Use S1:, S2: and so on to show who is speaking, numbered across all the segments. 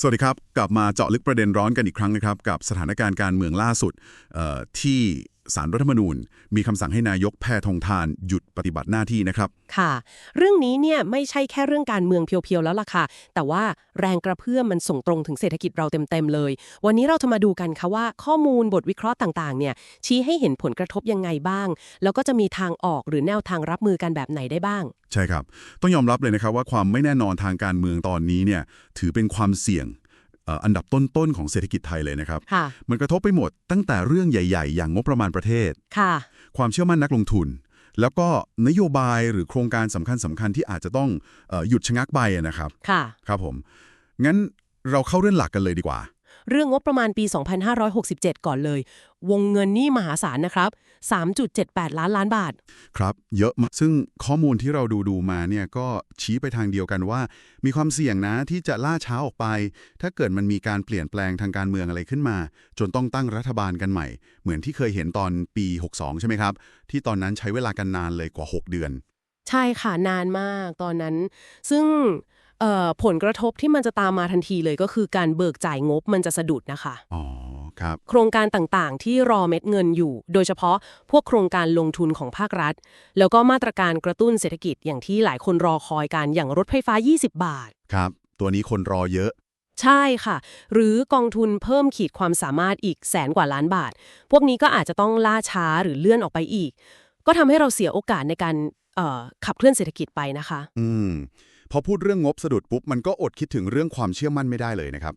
S1: สวัสดีครับ กลับมาเจาะลึกประเด็นร้อนกันอีกครั้งนะครับ กับสถานการณ์การเมืองล่าสุดที่ สารรัฐธรรมนูญ มีคำสั่งให้นายกแพทองทานหยุดปฏิบัติหน้าที่นะครับ
S2: ค่ะ เรื่องนี้เนี่ยไม่ใช่แค่เรื่องการเมืองเพียวๆแล้วล่ะค่ะ แต่ว่าแรงกระเพื่อมมันส่งตรงถึงเศรษฐกิจเราเต็มๆเลย วันนี้เราจะมาดูกันค่ะว่าข้อมูลบทวิเคราะห์ต่างๆ เนี่ยชี้ให้เห็นผลกระทบยังไงบ้าง แล้วก็จะมีทางออกหรือแนวทางรับมือกันแบบไหนได้บ้าง
S1: ใช่ครับ ต้องยอมรับเลยนะครับว่าความไม่แน่นอนทางการเมืองตอนนี้เนี่ยถือเป็นความเสี่ยงเอ่ออันดับต้นๆของเศรษฐกิจไทยเลยนะครับ
S2: ค่ะ
S1: มันกระทบไปหมดตั้งแต่เรื่องใหญ่ๆ อย่างงบประมาณประเทศ
S2: ค่ะ
S1: ความเชื่อมั่นนักลงทุน แล้วก็นโยบายหรือโครงการสำคัญสำคัญๆที่อาจจะต้องเออหยุดชะงักไปอะนะครับ
S2: ค่ะ
S1: ครับผม งั้นเราเข้าเรื่องหลักกันเลยดีกว่า
S2: เรื่องงบประมาณปี 2567 ก่อนเลย วงเงินนี่มหาศาลนะครับ 3.78 ล้านล้านบาท
S1: ครับเยอะมากซึ่งข้อมูลที่เราดูดูมาเนี่ยก็ชี้ไปทางเดียวกันว่า มีความเสี่ยงนะที่จะล่าช้าออกไป ถ้าเกิดมันมีการเปลี่ยนแปลงทางการเมืองอะไรขึ้นมา จนต้องตั้งรัฐบาลกันใหม่ เหมือนที่เคยเห็นตอนปี 62 ใช่ไหมครับ ที่ตอนนั้นใช้เวลากันนานเลยกว่า 6 เดือน
S2: ใช่ค่ะนานมากตอนนั้น ซึ่งเอ่อ ผลกระทบที่มันจะตามมาทันทีเลยก็คือการเบิกจ่ายงบมันจะสะดุดนะคะ
S1: อ๋อครับ
S2: โครงการต่างๆ ที่รอเม็ดเงินอยู่ โดยเฉพาะพวกโครงการลงทุนของภาครัฐ แล้วก็มาตรการกระตุ้นเศรษฐกิจอย่างที่หลายคนรอคอยกันอย่างรถไฟฟ้า 20 บาท
S1: ครับ ตัวนี้คนรอเยอะ
S2: ใช่ค่ะ หรือกองทุนเพิ่มขีดความสามารถอีกแสนกว่าล้านบาท พวกนี้ก็อาจจะต้องล่าช้าหรือเลื่อนออกไปอีก ก็ทำให้เราเสียโอกาสในการเอ่อขับเคลื่อนเศรษฐกิจไปนะคะ
S1: อืม พอพูดเรื่องงบสะดุดปุ๊บมันก็อดคิดถึงเรื่องความเชื่อมั่นไม่ได้เลยนะครับ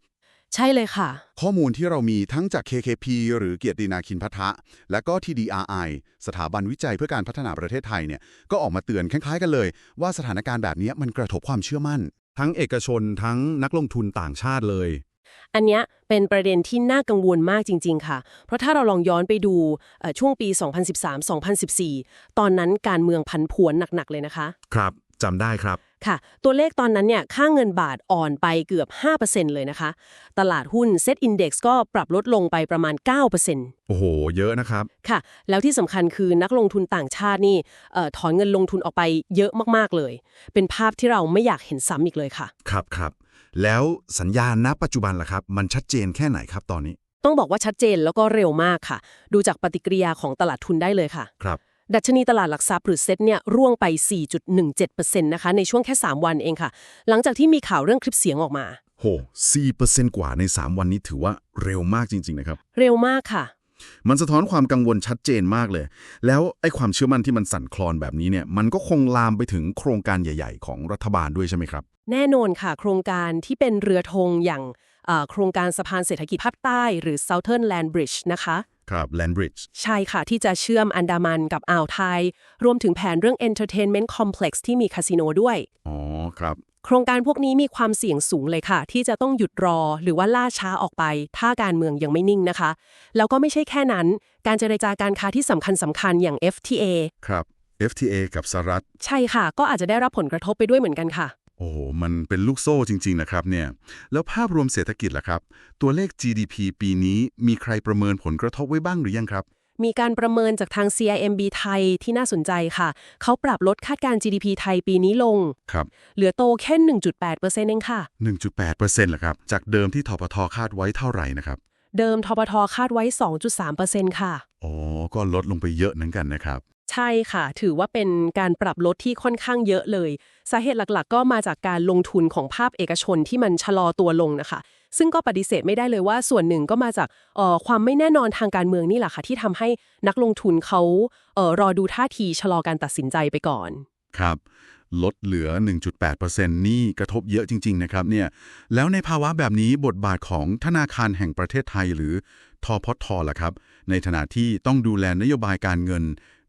S2: ใช่เลยค่ะ
S1: ข้อมูลที่เรามีทั้งจาก KKP หรือเกียรตินาคินพัทะและก็ TDRI สถาบันวิจัยเพื่อการพัฒนาประเทศไทยเนี่ยก็ออกมาเตือนคล้ายๆกันเลย ว่าสถานการณ์แบบนี้มันกระทบความเชื่อมั่น ทั้งเอกชนทั้งนักลงทุนต่างชาติเลย
S2: อันเนี้ยเป็นประเด็นที่น่ากังวลมากจริง ๆ ค่ะ เพราะถ้าเราลองย้อนไปดูเอ่อช่วงปี 2013-2014 ตอนนั้นการเมืองพันผวนหนัก ๆ เลยนะคะ
S1: ครับจำได้ครับ
S2: ค่ะ ตัวเลขตอนนั้นเนี่ยค่าเงินบาทอ่อนไปเกือบ 5%เลยนะคะ ตลาดหุ้น Set Index ก็ปรับลดลงไปประมาณ 9%
S1: โอ้โห เยอะนะครับ
S2: ค่ะ แล้วที่สำคัญคือนักลงทุนต่างชาตินี่เอ่อถอนเงินลงทุนออกไปเยอะมากๆเลย เป็นภาพที่เราไม่อยากเห็นซ้ำอีกเลยค่ะ
S3: ครับครับ แล้วสัญญาณณปัจจุบันล่ะครับ มันชัดเจนแค่ไหนครับตอนนี้
S2: ต้องบอกว่าชัดเจนแล้วก็เร็วมากค่ะ ดูจากปฏิกิริยาของตลาดทุนได้เลยค่ะ
S3: ครับ
S2: ดัชนีตลาดหลักทรัพย์หรือเซ็ตเนี่ยร่วงไป 4.17%นะคะในช่วงแค่ 3 วันเองค่ะ หลังจากที่มีข่าวเรื่องคลิปเสียงออกมา
S3: โห 4%กว่าใน 3 วันนี้ถือว่าเร็วมากจริง ๆ นะครับ
S2: เร็วมากค่ะ
S3: มันสะท้อนความกังวลชัดเจนมากเลย แล้วไอ้ความเชื่อมั่นที่มันสั่นคลอนแบบนี้เนี่ย มันก็คงลามไปถึงโครงการใหญ่ ๆ ของรัฐบาลด้วยใช่ไหมครับ
S2: แน่นอนค่ะ โครงการที่เป็นเรือธงอย่างเอ่อโครงการสะพานเศรษฐกิจภาคใต้ หรือ Southern Land Bridge นะคะ
S3: ครับ Land Bridge
S2: ใช่ค่ะ ที่จะเชื่อมอันดามันกับอ่าวไทย รวมถึงแผนเรื่อง Entertainment Complex ที่มีคาสิโนด้วย
S3: อ๋อครับ
S2: โครงการพวกนี้มีความเสี่ยงสูงเลยค่ะ ที่จะต้องหยุดรอหรือว่าล่าช้าออกไป ถ้าการเมืองยังไม่นิ่งนะคะ แล้วก็ไม่ใช่แค่นั้น การเจรจาการค้าที่สำคัญสำคัญอย่าง FTA
S1: ครับ FTA กับสหรัฐ
S2: ใช่ค่ะ ก็อาจจะได้รับผลกระทบไปด้วยเหมือนกันค่ะ
S1: โอ้โห มันเป็นลูกโซ่จริง ๆ นะครับเนี่ย แล้วภาพรวมเศรษฐกิจล่ะครับ ตัวเลข GDP ปีนี้มีใครประเมินผลกระทบไว้บ้างหรือยังครับ
S2: มีการประเมินจากทาง CIMB ไทยที่น่าสนใจค่ะ เขาปรับลดคาดการณ์ GDP ไทยปีนี้ลง
S1: ครับ
S2: เหลือโตแค่ 1.8%เองค่ะ
S1: 1.8%เหรอครับ จากเดิมที่ทปทคาดไว้เท่าไหร่นะครับ
S2: เดิมทปทคาดไว้ 2.3%ค่ะ
S1: อ๋อ ก็ลดลงไปเยอะเหมือนกันนะครับ
S2: ใช่ค่ะ ถือว่าเป็นการปรับลดที่ค่อนข้างเยอะเลย สาเหตุหลักๆ ก็มาจากการลงทุนของภาพเอกชนที่มันชะลอตัวลงนะคะ ซึ่งก็ปฏิเสธไม่ได้เลยว่าส่วนหนึ่งก็มาจากออความไม่แน่นอนทางการเมืองนี่แหละค่ะ ที่ทำให้นักลงทุนเขาเออรอดูท่าทีชะลอการตัดสินใจไปก่อน
S1: ครับลดเหลือ 1.8%นี่กระทบเยอะจริง ๆ นะครับเนี่ย แล้วในภาวะแบบนี้บทบาทของธนาคารแห่งประเทศไทยหรือทพทล่ะครับ ในฐานะที่ต้องดูแลนโยบายการเงิน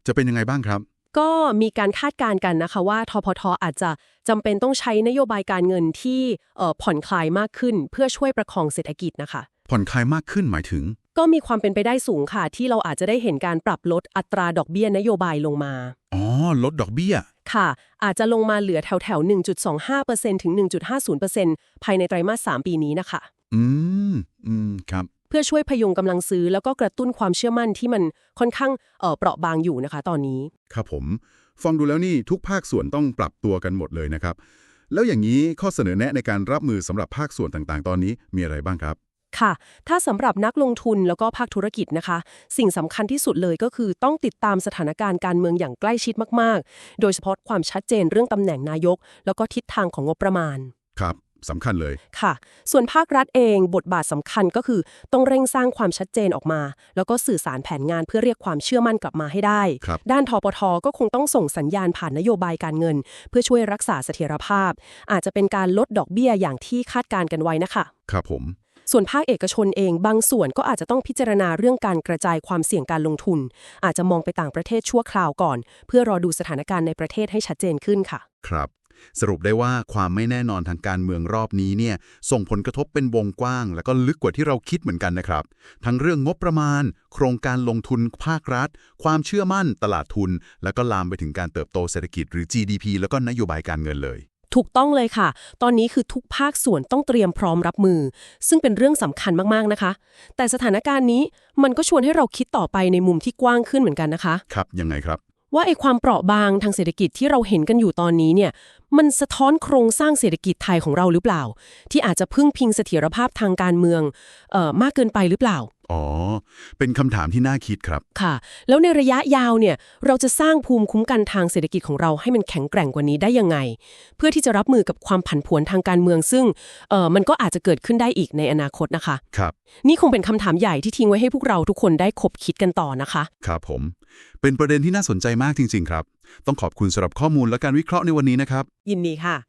S1: จะเป็นยังไงบ้างครับ
S2: ก็มีการคาดการณ์กันนะคะว่าทพทอาจจะจำเป็นต้องใช้นโยบายการเงินที่เอ่อผ่อนคลายมากขึ้น เพื่อช่วยประคองเศรษฐกิจนะคะ
S1: ผ่อนคลายมากขึ้นหมายถึง
S2: ก็มีความเป็นไปได้สูงค่ะ ที่เราอาจจะได้เห็นการปรับลดอัตราดอกเบี้ยนโยบายลงมา
S1: อ๋อลดดอกเบี้ย
S2: ค่ะ อาจจะลงมาเหลือแถวแถวๆ1.25%ถึง 1.50%ภายในไตรมาส3ปีนี้นะคะ
S1: อืม อืม ครับ
S2: เพื่อช่วยพยุงกำลังซื้อ แล้วก็กระตุ้นความเชื่อมั่นที่มันค่อนข้างเอ่อเปราะบางอยู่นะคะ ตอนนี้
S1: ครับผม ฟังดูแล้วนี่ทุกภาคส่วนต้องปรับตัวกันหมดเลยนะครับ แล้วอย่างนี้ข้อเสนอแนะในการรับมือสำหรับภาคส่วนต่างๆ ตอนนี้มีอะไรบ้างครับ
S2: ค่ะ ถ้าสำหรับนักลงทุนแล้วก็ภาคธุรกิจนะคะ สิ่งสำคัญที่สุดเลยก็คือต้องติดตามสถานการณ์การเมืองอย่างใกล้ชิดมาก ๆ โดยเฉพาะความชัดเจนเรื่องตำแหน่งนายก แล้วก็ทิศทางของงบประมาณ
S1: ครับ สำคัญเลย
S2: ค่ะ ส่วนภาครัฐเองบทบาทสำคัญก็คือต้องเร่งสร้างความชัดเจนออกมา แล้วก็สื่อสารแผนงานเพื่อเรียกความเชื่อมั่นกลับมาให้ได้
S1: ครับ
S2: ด้านทปทก็คงต้องส่งสัญญาณผ่านนโยบายการเงิน เพื่อช่วยรักษาเสถียรภาพ อาจจะเป็นการลดดอกเบี้ยอย่างที่คาดการณ์กันไว้นะคะ
S1: ครับผม
S2: ส่วนภาคเอกชนเองบางส่วนก็อาจจะต้องพิจารณาเรื่องการกระจายความเสี่ยงการลงทุน อาจจะมองไปต่างประเทศชั่วคราวก่อน เพื่อรอดูสถานการณ์ในประเทศให้ชัดเจนขึ้นค่ะ
S1: ครับ สรุปได้ว่าความไม่แน่นอนทางการเมืองรอบนี้เนี่ยส่งผลกระทบเป็นวงกว้าง แล้วก็ลึกกว่าที่เราคิดเหมือนกันนะครับ ทั้งเรื่องงบประมาณ โครงการลงทุนภาครัฐ ความเชื่อมั่นตลาดทุน แล้วก็ลามไปถึงการเติบโตเศรษฐกิจหรือ GDP แล้วก็นโยบายการเงินเลย
S2: ถูกต้องเลยค่ะ ตอนนี้คือทุกภาคส่วนต้องเตรียมพร้อมรับมือ ซึ่งเป็นเรื่องสำคัญมากๆนะคะ แต่สถานการณ์นี้มันก็ชวนให้เราคิดต่อไปในมุมที่กว้างขึ้นเหมือนกันนะคะ
S1: ครับยังไงครับ
S2: ว่าไอ้ความเปราะบางทางเศรษฐกิจที่เราเห็นกันอยู่ตอนนี้เนี่ยมันสะท้อนโครงสร้างเศรษฐกิจไทยของเราหรือเปล่า ที่อาจจะพึ่งพิงเสถียรภาพทางการเมืองเอ่อมากเกินไปหรือเปล่า
S1: อ๋อ เป็นคำถามที่น่าคิดครับ
S2: ค่ะ แล้วในระยะยาวเนี่ย เราจะสร้างภูมิคุ้มกันทางเศรษฐกิจของเราให้มันแข็งแกร่งกว่านี้ได้ยังไง เพื่อที่จะรับมือกับความผันผวนทางการเมือง ซึ่งเอ่อมันก็อาจจะเกิดขึ้นได้อีกในอนาคตนะคะ
S1: ครับ
S2: นี่คงเป็นคำถามใหญ่ที่ทิ้งไว้ให้พวกเราทุกคนได้คบคิดกันต่อนะคะ
S1: ครับผม เป็นประเด็นที่น่าสนใจมากจริง ๆ ครับ ต้องขอบคุณสำหรับข้อมูลและการวิเคราะห์ในวันนี้นะครับ
S2: ยินดีค่ะ